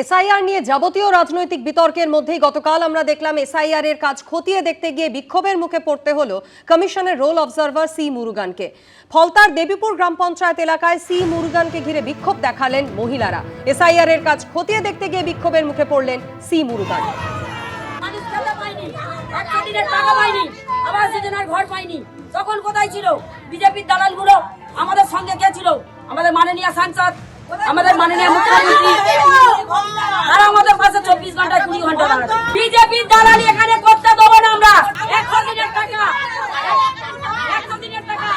SIR নিয়ে যাবতীয় রাজনৈতিক বিতর্কের মধ্যেই গতকাল আমরা দেখলাম এসআইআর এর কাজ খতিয়ে দেখতে গিয়ে বিক্ষোভের মুখে পড়তে হলো কমিশনের রোল অবজারভার সি মুরুগানকে। ফলতার দেবীপুর গ্রাম পঞ্চায়েত এলাকায় সি মুরুগানকে ঘিরে বিক্ষোভ দেখালেন মহিলারা। এসআইআর এর কাজ খতিয়ে দেখতে গিয়ে বিক্ষোভের মুখে পড়লেন সি মুরুগান। তখন কোথায় ছিল? বিজেপির দালালগুলো আমাদের সঙ্গে কে আমাদের মাননীয় সাংসদ আমাদের মাননীয় মুখ্যমন্ত্রী তারা আমাদের পাশে চব্বিশ ঘণ্টা কুড়ি ঘণ্টা বিজেপির দালালি এখানে করতে দেবো না আমরা। দিনের টাকা।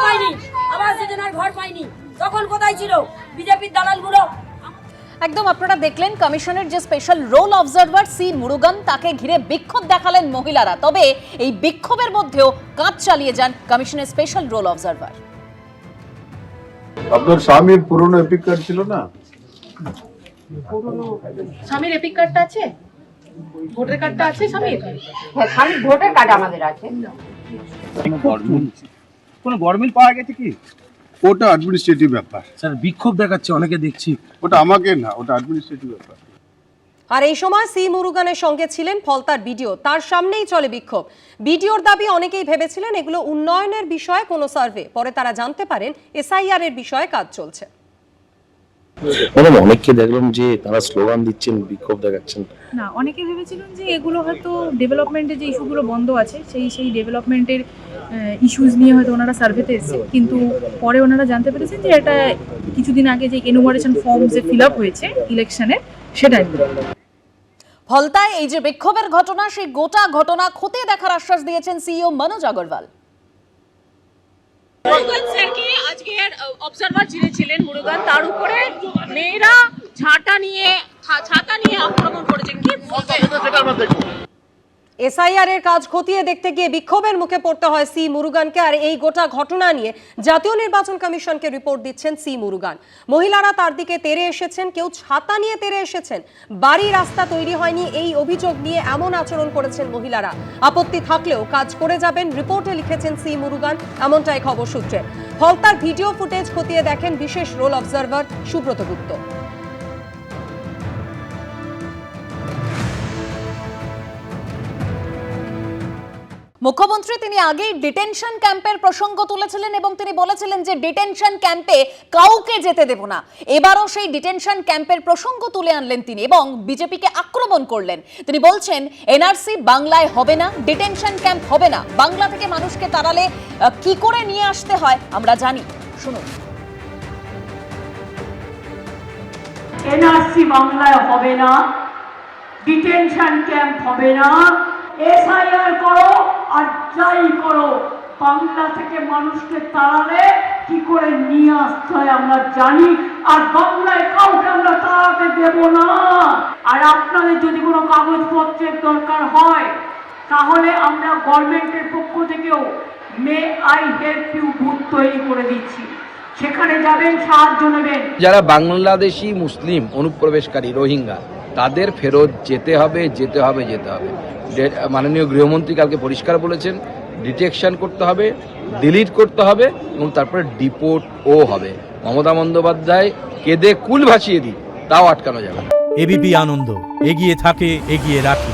পাইনি। যোজনার ঘর পাইনি। তখন কোথায় ছিল? বিজেপির দালালগুলো একদম আপনারা দেখলেন কমিশনের যে special roll observer C Murugan তাকে ঘিরে বিক্ষোভ দেখালেন মহিলারা। তবে এই বিক্ষোভের মধ্যেও কাজ চালিয়ে যান কমিশনের স্পেশাল রোল অবজারভার আপনার স্বামীর পুরনো এপিক কার্ড ছিল না? স্বামীর এপিক কার্ডটা আছে? ভোটার কার্ডটা আছে স্বামীর? হ্যাঁ স্বামীর ভোটার কার্ড আমাদের আছে। কোনো গরমিল পাওয়া গেছে কি? ওটা অ্যাডমিনিস্ট্রেটিভ ব্যাপার। স্যার বিক্ষোভ দেখাচ্ছে অনেকে দেখছি। ওটা আমাকে না ওটা অ্যাডমিনিস্ট্রেটিভ ব্যাপার। আর এই সময় সি মুরুগানের সঙ্গে ছিলেন ফলতার বিডিও তার সামনেই চলে বিক্ষোভ। বিডিওর দাবি অনেকেই ভেবেছিলেন এগুলো উন্নয়নের বিষয়ে কোনো সার্ভে পরে তারা জানতে পারেন এসআইআর এর বিষয়ে কাজ চলছে। ম্যাডাম অনেককে দেখলাম যে তারা স্লোগান দিচ্ছেন বিক্ষোভ দেখাচ্ছেন। না অনেকে ভেবেছিলেন যে এগুলো হয়তো ডেভেলপমেন্টের যে ইস্যুগুলো বন্ধ আছে সেই সেই ডেভেলপমেন্টের ইস্যুজ নিয়ে হয়তো ওনারা সার্ভেতে এসেছে। কিন্তু পরে ওনারা জানতে পেরেছেন যে এটা কিছুদিন আগে যে এনুমারেশন ফর্ম যে ফিল আপ হয়েছে ইলেকশনের সেটাই ফলতায় এই যে বিক্ষোভের ঘটনা সেই গোটা ঘটনা খতিয়ে দেখার আশ্বাস দিয়েছেন সিইও মনোজ আগরওয়াল। মুরুগান স্যারকে আজকের অবজারভার যিনি ছিলেন মুরুগান তার উপরে মেয়েরা ঝাঁটা নিয়ে ছাতা নিয়ে আক্রমণ করেছে কি বলবেন? এসআইআর এর কাজ খতিয়ে দেখতে গিয়ে বিক্ষোভের মুখে পড়তে হয় সি মুরুগানকে, আর এই গোটা ঘটনা নিয়ে জাতীয় নির্বাচন কমিশনকে রিপোর্ট দিচ্ছেন সি মুরুগান। মহিলারা তার দিকে তেরে এসেছেন, কেউ ছাতা নিয়ে তেরে এসেছেন। বাড়ি রাস্তা তৈরি হয়নি, এই অভিযোগ নিয়ে এমন আচরণ করেছেন মহিলারা। আপত্তি থাকলেও কাজ করে যাবেন রিপোর্টে লিখেছেন সি মুরুগান, এমনটাই খবর সূত্রে। ফলতার ভিডিও ফুটেজ খতিয়ে দেখেন বিশেষ রোল অবজারভার সুব্রত গুপ্ত। মুখ্যমন্ত্রী তিনি আগেই ডিটেনশন ক্যাম্পের প্রসঙ্গ তুলেছিলেন এবং তিনি বলেছিলেন যে ডিটেনশন ক্যাম্পে কাউকে যেতে দেব না। এবারও সেই ডিটেনশন ক্যাম্পের প্রসঙ্গ তুলে আনলেন তিনি এবং বিজেপিকে আক্রমণ করলেন। তিনি বলছেন, এনআরসি বাংলায় হবে না ডিটেনশন ক্যাম্প হবে না। বাংলা থেকে মানুষকে তাড়ালে কি করে নিয়ে আসতে হয়, আমরা জানি। শুনুন। এনআরসি বাংলায় হবে না ডিটেনশন ক্যাম্প হবে না এসআইআর করো আর যাই করো, বাংলা থেকে মানুষকে তাড়ালে কি করে নিয়ে আসতে হয় আমরা জানি, আর বাংলায় কাউকে আমরা তাড়াতে দেব না। আর আপনাদের যদি কোনো কাগজপত্রের দরকার হয়, তাহলে আমরা গভর্নমেন্টের পক্ষ থেকেও may I help you booth তৈরি করে দিচ্ছি। সেখানে যাবেন, সাহায্য নেবেন। যারা বাংলাদেশি মুসলিম অনুপ্রবেশকারী, রোহিঙ্গা তাদের ফেরত যেতে হবে যেতে হবে যেতে হবে। মাননীয় গৃহমন্ত্রী কালকে পরিষ্কার বলেছেন, ডিটেকশন করতে হবে, ডিলিট করতে হবে এবং তারপরে ডিপোর্ট ও হবে। মমতা বন্দ্যোপাধ্যায় কেঁদে কুল ভাসিয়ে দিই তাও আটকানো যাবে এবিপি আনন্দ, এগিয়ে থাকে, এগিয়ে রাখে।